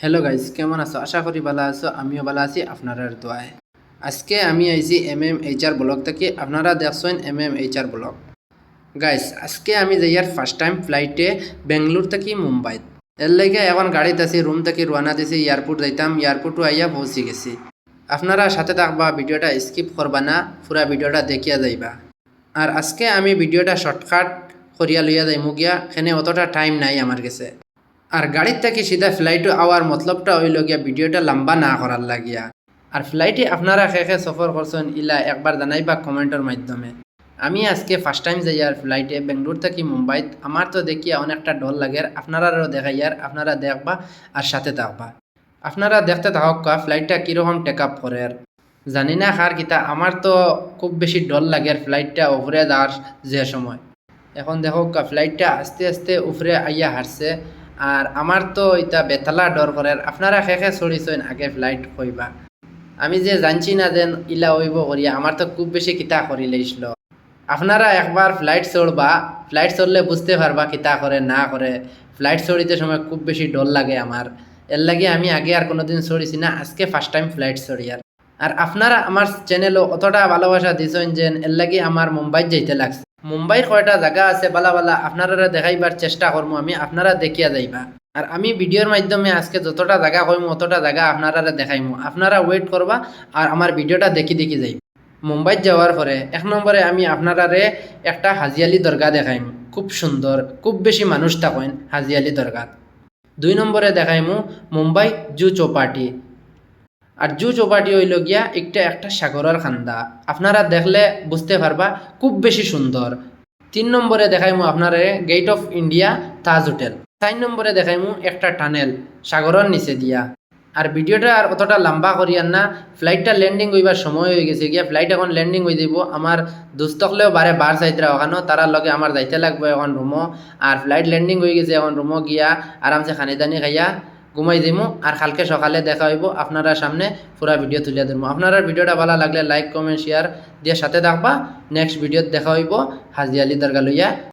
Hello guys কেমন আছো? আশা করি ভালো আছো, আমিও ভালো আছি, আপনারার দোয়ায়। আজকে আমি আইছি M M H HR blog থেকে, আপনারা দেখছেন M M H HR blog. Guys আজকে আমি যাইয়ার ফার্স্ট টাইম ফ্লাইটে বেঙ্গলোর থেকে মুম্বাই। এর লাগে এখন গাড়িতে আছি রুম থেকে রওনা দিছি এয়ারপোর্ট যাইতাম এয়ারপোর্টও আইয়া পৌঁছে গেছি। আপনারা সাথে থাকবা, ভিডিওটা স্কিপ করবা না, পুরা ভিডিওটা দেখিয়া যাইবা। আর আজকে আমি ভিডিওটা শর্টকাট করিয়া লইয়া যাইমু গিয়া, এখানে অতটা টাইম নাই আমার কাছে। আর গাড়ির থেকে সিধা ফ্লাইটে আওয়ার মতলবটা হইল গিয়া ভিডিওটা লম্বা না করার লাগিয়া। আর ফ্লাইটে আপনারা খে সফর করছেন ইলা একবার জানাইবা কমেন্টের মাধ্যমে। আমি আজকে ফার্স্ট টাইম যাই আর ফ্লাইটে বেঙ্গলোর থেকে মুম্বাইত। আমার তো দেখিয়া অনেকটা ডর লাগে আপনারাও দেখাই আর আপনারা দেখবা আর সাথে থাকবা। আপনারা দেখতে থাকক কা ফ্লাইটটা কীরকম টেক আপ করে আর জানি না কার কিতা আমার তো খুব বেশি ডর লাগে আর ফ্লাইটটা উপরে যাওয়ার যে সময়। এখন দেখো ফ্লাইটটা আস্তে আস্তে উপরে আইয়া হারছে আর আমার তো এটা বেতালা ডর করে আপনারা শেষে চড়িছেন আগে ফ্লাইট কইবা আমি যে জানছি না যেন ইলা হইব করিয়া আমার তো খুব বেশি কিতা করি লাইছিল আপনারা একবার ফ্লাইট চড়বা ফ্লাইট চড়লে বুঝতে পারবা কিতা করে না করে ফ্লাইট চড়িতে সময় খুব বেশি ডর লাগে আমার এর লাগে আমি আগে আর কোনোদিন চড়িছি না, আজকে ফার্স্ট টাইম ফ্লাইট চড়ি আর আর আপনারা আমার চ্যানেলও অতটা ভালোবাসা দিছেন যেন এর লাগে আমার মুম্বাই যাইতে লাগছে। মুম্বাইর কয়টা জায়গা আছে, বালা বালা আপনারা দেখাইবার চেষ্টা করব আমি আপনারা দেখিয়া যাইবা। আর আমি ভিডিওর মাধ্যমে আজকে যতটা জায়গা কইমু, অতটা জায়গা আপনারা দেখাইমু। আপনারা ওয়েট করবা, আর আমার ভিডিওটা দেখি দেখি যাই মুম্বাইত যাওয়ার পরে, এক নম্বরে আমি আপনারারে একটা হাজিয়ালি দরগা দেখাইম। খুব সুন্দর, খুব বেশি মানুষ থাকেন হাজিয়ালি দরগা দুই নম্বরে দেখাইমু মুম্বাই জু চৌপাটি। আর জু চৌপাটি হইল গিয়া একটা একটা সাগরের খান্দা। আপনারা দেখলে বুঝতে পারবা, খুব বেশি সুন্দর। তিন নম্বরে দেখাইমু আপনারে gate of India Taj hotel. চার নম্বরে দেখাইমু একটা টানেল সাগরের নিচে দিয়া। আর ভিডিওটা আর অতটা লম্বা করিয়ান না। ফ্লাইটটা ল্যান্ডিং হইবার সময় হয়ে গেছে গিয়া ফ্লাইট এখন ল্যান্ডিং হয়ে যাব আমার দুস্তকলেও বারে বার চাইতরা ওখানেও তারার লগে আমার যাইতে লাগবে এখন রুমও আর ফ্লাইট ল্যান্ডিং হয়ে গেছে এখন রুমও গিয়া আরামসে খানি দানি খাইয়া ঘুমাই দিমু, আর কালকে সকালে দেখা হইব আপনারা সামনে পুরা ভিডিও তুলে দিমু আপনারা ভিডিওটা ভালো লাগলে লাইক কমেন্ট শেয়ার দিয়ে সাথে থাকবা। নেক্সট ভিডিওত দেখা হইব হাজিয়ালি দরগা লইয়া।